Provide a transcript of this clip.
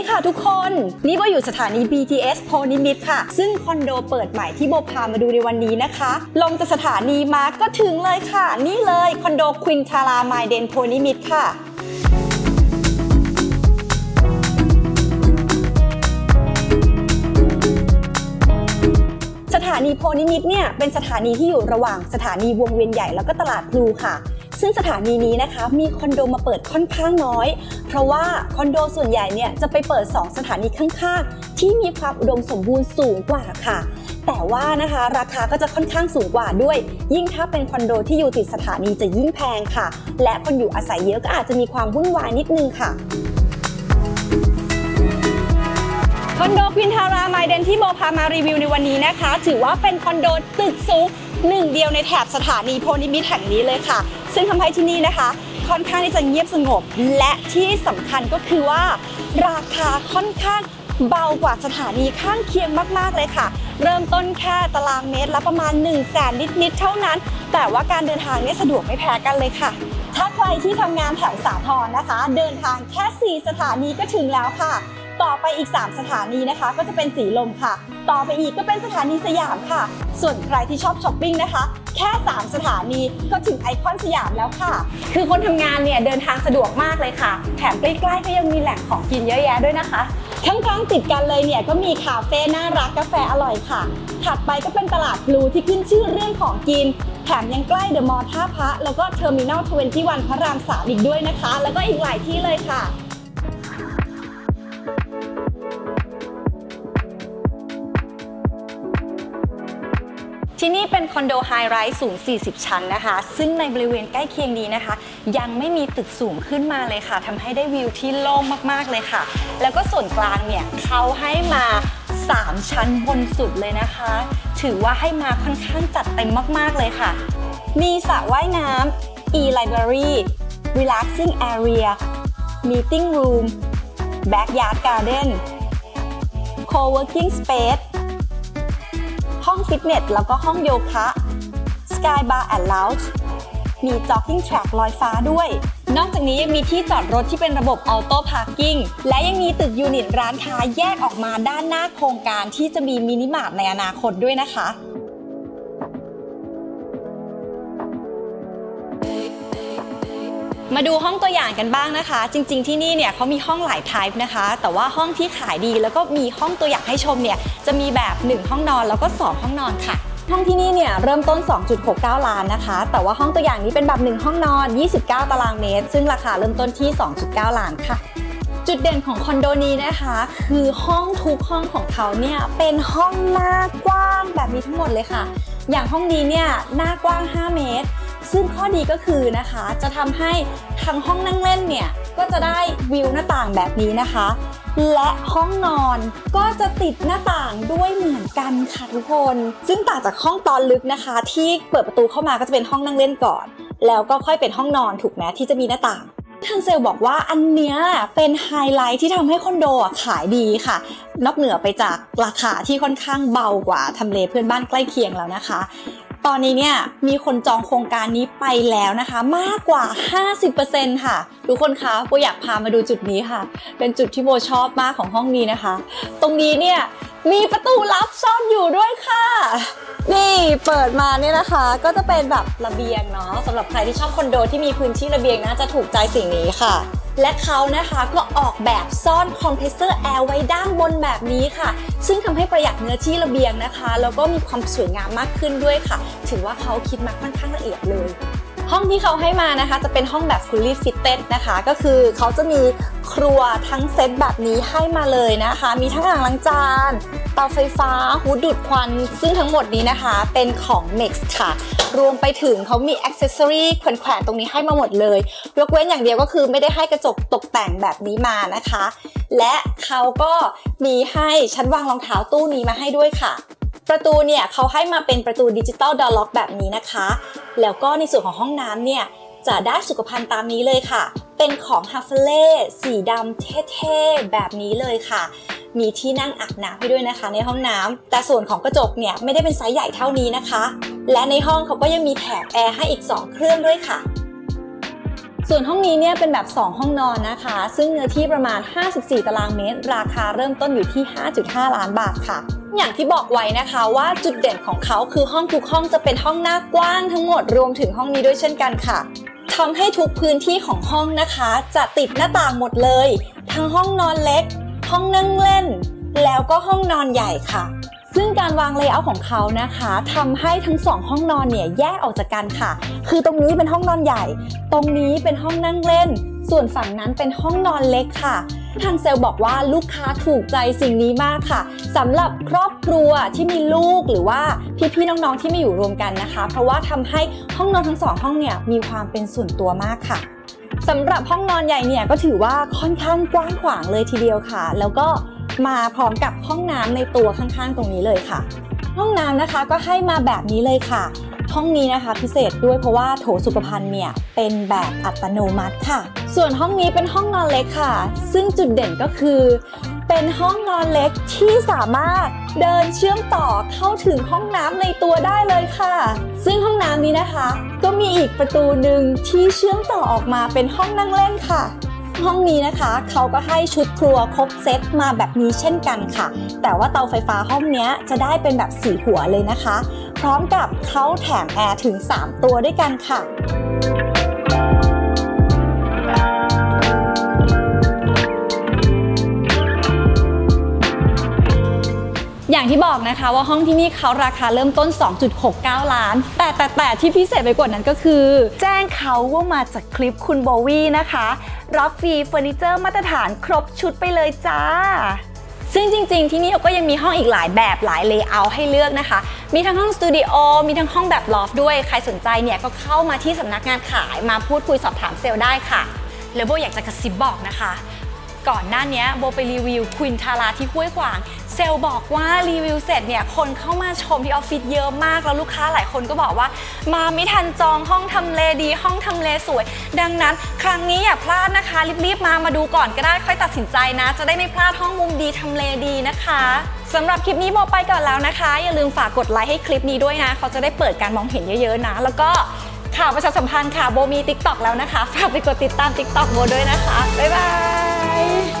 ดีค่ะทุกคน นี่โบอยู่สถานี BTS โพนิมิตค่ะ ซึ่งคอนโดเปิดใหม่ที่โบพามาดูในวันนี้นะคะ ลงจากสถานีมาก็ถึงเลยค่ะ นี่เลยคอนโดควินทาราไมเดนโพนิมิตค่ะสถานีโพนิมิตเนี่ยเป็นสถานีที่อยู่ระหว่างสถานีวงเวียนใหญ่แล้วก็ตลาดพลูค่ะ ซึ่งสถานีนี้นะคะมีคอนโดมาเปิดค่อนข้างน้อย เพราะว่าคอนโดส่วนใหญ่เนี่ยจะไปเปิด 2 สถานีข้างๆ ที่มีความอุดมสมบูรณ์สูงกว่าค่ะ แต่ว่านะคะราคาก็จะค่อนข้างสูงกว่าด้วย ยิ่งถ้าเป็นคอนโดที่อยู่ติดสถานีจะยิ่งแพงค่ะ และคนอยู่อาศัยเยอะก็อาจจะมีความวุ่นวายนิดนึงค่ะคอนโดควินทาราไมเดนที่โบพามารีวิวในวันนี้นะคะ ถือว่าเป็นคอนโดตึกสูง หนึ่งเดียวในแถบสถานีโพนิมิตแห่งนี้เลยค่ะ ซึ่งทำให้ที่นี่นะคะ ค่อนข้างที่จะเงียบสงบ และที่สำคัญก็คือว่า ราคาค่อนข้างเบากว่าสถานีข้างเคียงมากๆเลยค่ะ เริ่มต้นแค่ตารางเมตรละประมาณ 1 0 0 0 0แสนนิดๆเท่านั้น แต่ว่าการเดินทางเนี่ยสะดวกไม่แพ้กันเลยค่ะถ้าใครที่ทำงานแถวสาทรนะคะ เดินทางแค่ 4 สถานีก็ถึงแล้วค่ะ ต่อไปอีก 3 สถานีนะคะ ก็จะเป็นสีลมค่ะ ต่อไปอีกก็เป็นสถานีสยามค่ะ ส่วนใครที่ชอบช้อปปิ้งนะคะ แค่ 3 สถานีก็ถึงไอคอนสยามแล้วค่ะ คือคนทำงานเนี่ยเดินทางสะดวกมากเลยค่ะ แถมใกล้ๆก็ยังมีแหล่งของกินเยอะแยะด้วยนะคะข้างๆติดกันเลยเนี่ยก็มีคาเฟ่น่ารักกาแฟอร่อยค่ะ ถัดไปก็เป็นตลาดพลูที่ขึ้นชื่อเรื่องของกิน แถมยังใกล้เดอะมอลล์ท่าพระแล้วก็เทอร์มินอล21พระรามสามอีกด้วยนะคะ แล้วก็อีกหลายที่เลยค่ะ ที่นี่เป็นคอนโดไฮไรส์สูง 40 ชั้นนะคะ ซึ่งในบริเวณใกล้เคียงนี้นะคะ ยังไม่มีตึกสูงขึ้นมาเลยค่ะทำให้ได้วิวที่โล่งมากๆเลยค่ะ แล้วก็ส่วนกลางเนี่ยเขาให้มา 3 ชั้นบนสุดเลยนะคะ ถือว่าให้มาค่อนข้างจัดเต็มมากๆเลยค่ะ มีสระว่ายน้ำ e-library relaxing area meeting room backyard garden co-working space องฟิตเนสแล้วก็ห้องโยคะ Sky Bar and Lounge มี Jogging Track ลอยฟ้าด้วย นอกจากนี้ยังมีที่จอดรถที่เป็นระบบ Auto Parking และยังมีตึกยูนิตร้านค้าแยกออกมาด้านหน้าโครงการที่จะมีมินิมาร์ทในอนาคตด้วยนะคะ มาดูห้องตัวอย่างกันบ้างนะคะ จริง ๆที่นี่เนี่ยเขามีห้องหลาย type นะคะ แต่ว่าห้องที่ขายดีแล้วก็มีห้องตัวอย่างให้ชมเนี่ยจะมีแบบ 1 ห้องนอนแล้วก็ 2 ห้องนอนค่ะ ห้องที่นี่เนี่ยเริ่มต้น 2.69 ล้านนะคะ แต่ว่าห้องตัวอย่างนี้เป็นแบบ 1 ห้องนอน 29 ตารางเมตร ซึ่งราคาเริ่มต้นที่ 2.9 ล้านค่ะจุดเด่นของคอนโดนี้นะคะ คือห้องทุกห้องของเขาเนี่ยเป็นห้องหน้ากว้างแบบนี้ทั้งหมดเลยค่ะ อย่างห้องนี้เนี่ยหน้ากว้าง 5 เมตร ซึ่งข้อดีก็คือนะคะจะทำให้ทั้งห้องนั่งเล่นเนี่ยก็จะได้วิวหน้าต่างแบบนี้นะคะ และห้องนอนก็จะติดหน้าต่างด้วยเหมือนกันค่ะทุกคน ซึ่งต่างจากห้องตอนลึกนะคะ ที่เปิดประตูเข้ามาก็จะเป็นห้องนั่งเล่นก่อน แล้วก็ค่อยเป็นห้องนอนถูกไหมที่จะมีหน้าต่างทางเซลบอกว่าอันเนี้ยเป็นไฮไลท์ที่ทำให้คอนโดขายดีค่ะ นอกเหนือไปจากราคาที่ค่อนข้างเบากว่าทำเลเพื่อนบ้านใกล้เคียงแล้วนะคะ ตอนนี้เนี่ยมีคนจองโครงการนี้ไปแล้วนะคะ มากกว่า 50%ค่ะ ทุกคนคะโบอยากพามาดูจุดนี้ค่ะ เป็นจุดที่โบชอบมากของห้องนี้นะคะ ตรงนี้เนี่ยมีประตูลับซ่อนอยู่ด้วยค่ะ นี่เปิดมาเนี่ยนะคะ ก็จะเป็นแบบระเบียงเนาะสำหรับใครที่ชอบคอนโดที่มีพื้นที่ระเบียงน่าจะถูกใจสิ่งนี้ค่ะและเขานะคะก็ออกแบบซ่อนคอมเพรสเซอร์แอร์ไว้ด้านบนแบบนี้ค่ะ ซึ่งทำให้ประหยัดเนื้อที่ระเบียงนะคะ แล้วก็มีความสวยงามมากขึ้นด้วยค่ะ ถือว่าเขาคิดมาค่อนข้างละเอียดเลย ห้องที่เขาให้มานะคะ จะเป็นห้องแบบ fully fitted นะคะ ก็คือเขาจะมีครัวทั้งเซตแบบนี้ให้มาเลยนะคะ มีทั้งอ่างล้างจาน เตาไฟฟ้าหูดูดควัน ซึ่งทั้งหมดนี้นะคะเป็นของ Nex ค่ะ รวมไปถึงเขามีอ c เซ s ซอรี่แขวนๆตรงนี้ให้มาหมดเลยยกเว้นอย่างเดียวก็คือไม่ได้ให้กระจกตกแต่งแบบนี้มานะคะ และเขาก็มีให้ชั้นวางรองเท้าตู้นี้มาให้ด้วยค่ะ ประตูเนี่ยเขาให้มาเป็นประตูดิจิตอลดอลล็อกแบบนี้นะคะ แล้วก็ในส่วนของห้องน้ำเนี่ยจะได้สุขภัณฑ์ตามนี้เลยค่ะ เป็นของฮาเฟเล่สีดำเท่ๆ แบบนี้เลยค่ะ มีที่นั่งอาบน้ำให้ด้วยนะคะในห้องน้ำ แต่ส่วนของกระจกเนี่ยไม่ได้เป็นไซส์ใหญ่เท่านี้นะคะ และในห้องเขาก็ยังมีแถบแอร์ให้อีก 2 เครื่องด้วยค่ะ ส่วนห้องนี้เนี่ยเป็นแบบ 2 ห้องนอนนะคะ ซึ่งเนื้อที่ประมาณ 54 ตารางเมตร ราคาเริ่มต้นอยู่ที่ 5.5 ล้านบาทค่ะอย่างที่บอกไว้นะคะว่าจุดเด่นของเขาคือห้องทุกห้องจะเป็นห้องหน้ากว้างทั้งหมดรวมถึงห้องนี้ด้วยเช่นกันค่ะทำให้ทุกพื้นที่ของห้องนะคะ จะติดหน้าต่างหมดเลย ทั้งห้องนอนเล็ก ห้องนั่งเล่น แล้วก็ห้องนอนใหญ่ค่ะ ซึ่งการวางเลเยอร์ของเขานะคะทำให้ทั้งสองห้องนอนเนี่ยแยกออกจากกันค่ะ คือตรงนี้เป็นห้องนอนใหญ่ ตรงนี้เป็นห้องนั่งเล่น ส่วนฝั่งนั้นเป็นห้องนอนเล็กค่ะทางเซลล์บอกว่าลูกค้าถูกใจสิ่งนี้มากค่ะสำหรับครอบครัวที่มีลูกหรือว่าพี่ๆน้องๆที่มาอยู่รวมกันนะคะ เพราะว่าทำให้ห้องนอนทั้งสองห้องเนี่ยมีความเป็นส่วนตัวมากค่ะสำหรับห้องนอนใหญ่เนี่ยก็ถือว่าค่อนข้างกว้างขวางเลยทีเดียวค่ะ แล้วก็ มาพร้อมกับห้องน้ำในตัวข้างๆ ตรงนี้เลยค่ะ ห้องน้ำนะคะก็ให้มาแบบนี้เลยค่ะ ห้องนี้นะคะพิเศษด้วยเพราะว่าโถสุขภัณฑ์เนี่ยเป็นแบบอัตโนมัติค่ะ ส่วนห้องนี้เป็นห้องนอนเล็กค่ะ ซึ่งจุดเด่นก็คือ เป็นห้องนอนเล็กที่สามารถเดินเชื่อมต่อเข้าถึงห้องน้ำในตัวได้เลยค่ะ ซึ่งห้องน้ำนี้นะคะ ก็มีอีกประตูหนึ่งที่เชื่อมต่อออกมาเป็นห้องนั่งเล่นค่ะ ห้องนี้นะคะ เขาก็ให้ชุดครัวครบเซตมาแบบนี้เช่นกันค่ะ แต่ว่าเตาไฟฟ้าห้องนี้จะได้เป็นแบบสีหัวเลยนะคะ พร้อมกับเขาแถมแอร์ถึง 3 ตัวด้วยกันค่ะ อย่างที่บอกนะคะว่าห้องที่นี่เขาราคาเริ่มต้น 2.69 ล้าน แต่แต่แต่ที่พิเศษไปกว่านั้นก็คือ แจ้งเขาว่ามาจากคลิปคุณโบวี่นะคะ รับฟรีเฟอร์นิเจอร์มาตรฐานครบชุดไปเลยจ้า ซึ่งจริงๆ ที่นี่ก็ยังมีห้องอีกหลายแบบหลายเลเยอร์ให้เลือกนะคะ มีทั้งห้องสตูดิโอ มีทั้งห้องแบบลอฟด้วย ใครสนใจเนี่ยก็เข้ามาที่สำนักงานขายมาพูดคุยสอบถามเซลล์ได้ค่ะ แล้วโบอยากจะกระซิบบอกนะคะ ก่อนหน้านี้โบไปรีวิวควินทาราที่ห้วยขวาง เซลบอกว่ารีวิวเสร็จเนี่ยคนเข้ามาชมที่ออฟฟิศเยอะมากแล้วลูกค้าหลายคนก็บอกว่า มาไม่ทันจองห้องทำเลดี ห้องทำเลสวย ดังนั้น ครั้งนี้อย่าพลาดนะคะ รีบๆมามาดูก่อนก็ได้ค่อยตัดสินใจนะ จะได้ไม่พลาดห้องมุมดีทำเลดีนะคะสำหรับคลิปนี้โบไปก่อนแล้วนะคะ อย่าลืมฝากกดไลค์ให้คลิปนี้ด้วยนะ เขาจะได้เปิดการมองเห็นเยอะๆนะ แล้วก็ข่าวประชาสัมพันธ์ค่ะโบมี TikTok แล้วนะคะ ฝากไปกดติดตาม TikTok โบด้วยนะคะ บ๊ายบาย